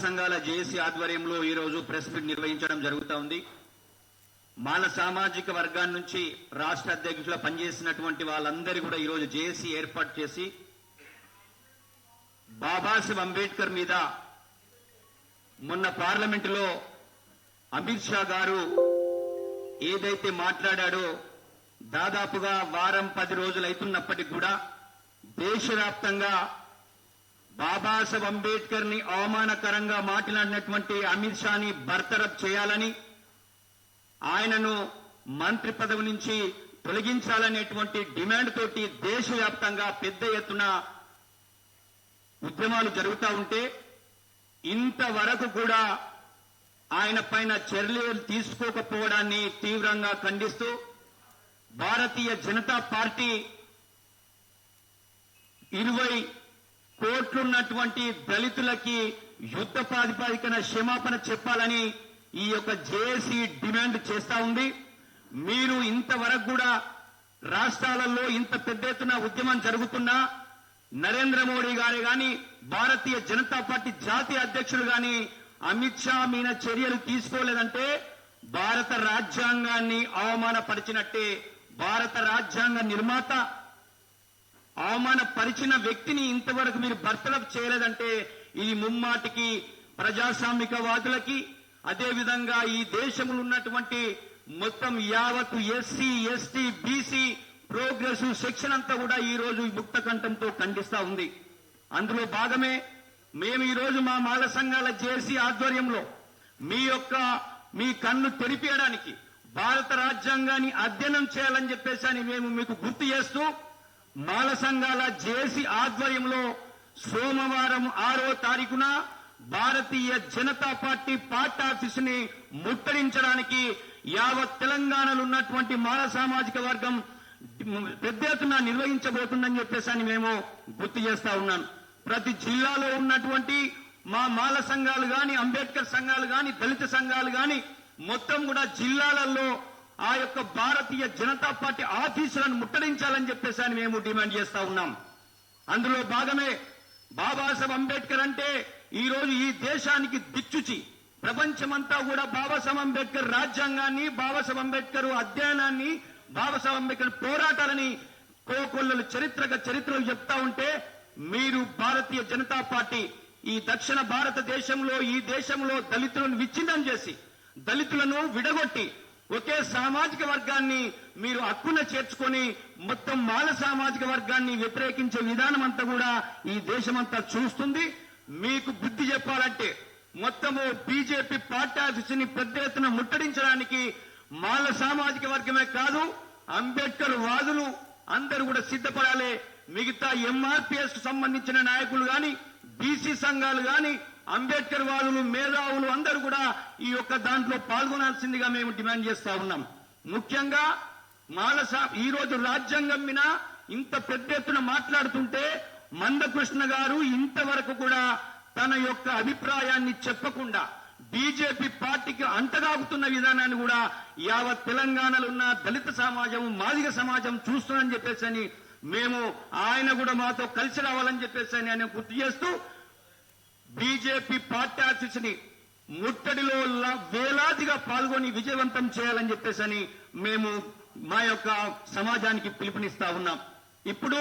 సంఘాల జేఏసీ ఆధ్వర్యంలో ఈరోజు ప్రెస్ మీట్ నిర్వహించడం జరుగుతూ ఉంది. మాల సామాజిక వర్గాన్ని నుంచి రాష్ట్ర అధ్యక్షులు పనిచేసినటువంటి వాళ్ళందరూ కూడా ఈరోజు జేఏసీ ఏర్పాటు చేసి బాబాసాహెబ్ అంబేద్కర్ మీద మొన్న పార్లమెంటులో అమిత్ షా గారు ఏదైతే మాట్లాడాడో దాదాపుగా వారం పది రోజులు అవుతున్నప్పటికీ కూడా దేశవ్యాప్తంగా బాబాసాహెబ్ అంబేద్కర్ని అవమానకరంగా మాట్లాడినటువంటి అమిత్ షాని బర్తరఫ్ చేయాలని ఆయనను మంత్రి పదవి నుంచి తొలగించాలనేటువంటి డిమాండ్ తోటి దేశవ్యాప్తంగా పెద్ద ఎత్తున ఉద్యమాలు జరుగుతూ ఉంటే ఇంతవరకు కూడా ఆయన పైన చర్యలు తీసుకోకపోవడాన్ని తీవ్రంగా ఖండిస్తూ భారతీయ జనతా పార్టీ ఇరవై కోట్లున్నటువంటి దళితులకి యుద్ధ ప్రాతిపాదికన క్షమాపణ చెప్పాలని ఈ యొక్క జేఏసీ డిమాండ్ చేస్తా ఉంది. మీరు ఇంతవరకు కూడా రాష్ట్రాలలో ఇంత పెద్ద ఎత్తున ఉద్యమం జరుగుతున్నా నరేంద్ర మోడీ గారే గాని భారతీయ జనతా పార్టీ జాతీయ అధ్యక్షులు గాని అమిత్ షా మీద చర్యలు తీసుకోలేదంటే భారత రాజ్యాంగాన్ని అవమానపరిచినట్టే భారత రాజ్యాంగ నిర్మాత అవమానపరిచిన వ్యక్తిని ఇంతవరకు మీరు భర్తలకు చేయలేదంటే ఇది ముమ్మాటికి ప్రజాస్వామికవాదులకి అదేవిధంగా ఈ దేశంలో ఉన్నటువంటి మొత్తం యావత్ SC ST BC progressive section అంతా కూడా ఈ రోజు ఈ ముక్త కంఠంతో ఖండిస్తా ఉంది. అందులో భాగమే మేము ఈ రోజు మా మాల సంఘాల జేసీ ఆధ్వర్యంలో మీ యొక్క మీ కన్ను తెరిపేయడానికి భారత రాజ్యాంగాన్ని అధ్యయనం చేయాలని చెప్పేసి అని మేము మీకు గుర్తు చేస్తూ మాల సంఘాల జేసీ ఆధ్వర్యంలో సోమవారం ఆరో తారీఖున భారతీయ జనతా పార్టీ పార్టీ ఆఫీస్ని ముట్టడించడానికి యావత్ తెలంగాణలో ఉన్నటువంటి మాల సామాజిక వర్గం పెద్ద ఎత్తున నిర్వహించబోతుందని చెప్పేసి అని మేము గుర్తు చేస్తా ఉన్నాను. ప్రతి జిల్లాలో ఉన్నటువంటి మా మాల సంఘాలు గాని అంబేద్కర్ సంఘాలు గాని దళిత సంఘాలు గాని మొత్తం కూడా జిల్లాలలో ఆ యొక్క భారతీయ జనతా పార్టీ ఆఫీసులను ముట్టడించాలని చెప్పేసి అని మేము డిమాండ్ చేస్తా ఉన్నాం. అందులో భాగమే బాబాసాహెబ్ అంబేద్కర్ అంటే ఈ రోజు ఈ దేశానికి దిక్చుచి ప్రపంచమంతా కూడా బాబాసాహెబ్ అంబేద్కర్ రాజ్యాంగాన్ని బాబాసాహెబ్ అంబేద్కర్ అధ్యయనాన్ని బాబాసాహెబ్ అంబేద్కర్ పోరాటాలని కోకొల్లలు చరిత్రగా చరిత్రలు చెప్తా ఉంటే మీరు భారతీయ జనతా పార్టీ ఈ దక్షిణ భారతదేశంలో ఈ దేశంలో దళితులను విచ్ఛిన్నం చేసి దళితులను విడగొట్టి ఒకే సామాజిక వర్గాన్ని మీరు హక్కున చేర్చుకొని మొత్తం మాల సామాజిక వర్గాన్ని వ్యతిరేకించే విధానం అంతా కూడా ఈ దేశమంతా చూస్తుంది. మీకు బుద్ధి చెప్పాలంటే మొత్తము బీజేపీ పార్టీ ఆఫీస్ పెద్ద ఎత్తున ముట్టడించడానికి మాల సామాజిక వర్గమే కాదు అంబేద్కర్ వాదులు అందరూ కూడా సిద్ధపడాలి. మిగతా ఎంఆర్పీఎస్ సంబంధించిన నాయకులు గాని బీసీ సంఘాలు గాని అంబేద్కర్ వాదులు మేధావులు అందరూ కూడా ఈ యొక్క దాంట్లో పాల్గొనాల్సిందిగా మేము డిమాండ్ చేస్తా ఉన్నాం. ముఖ్యంగా మాలస ఈ రోజు రాజ్యాంగం మీద ఇంత పెద్ద ఎత్తున మాట్లాడుతుంటే మందకృష్ణ గారు ఇంతవరకు కూడా తన యొక్క అభిప్రాయాన్ని చెప్పకుండా బీజేపీ పార్టీకి అంటగాగుతున్న విధానాన్ని కూడా యావత్ తెలంగాణలో ఉన్న దళిత సమాజం మాదిగ సమాజం చూస్తుందని చెప్పేసి అని మేము ఆయన కూడా మాతో కలిసి రావాలని చెప్పేసి అని ఆయన గుర్తు చేస్తూ బీజేపీ పార్టీ ఆఫీసుని ముట్టడిలో వేలాదిగా పాల్గొని విజయవంతం చేయాలని చెప్పేసి మేము మా యొక్క సమాజానికి పిలుపునిస్తా ఉన్నాం. ఇప్పుడు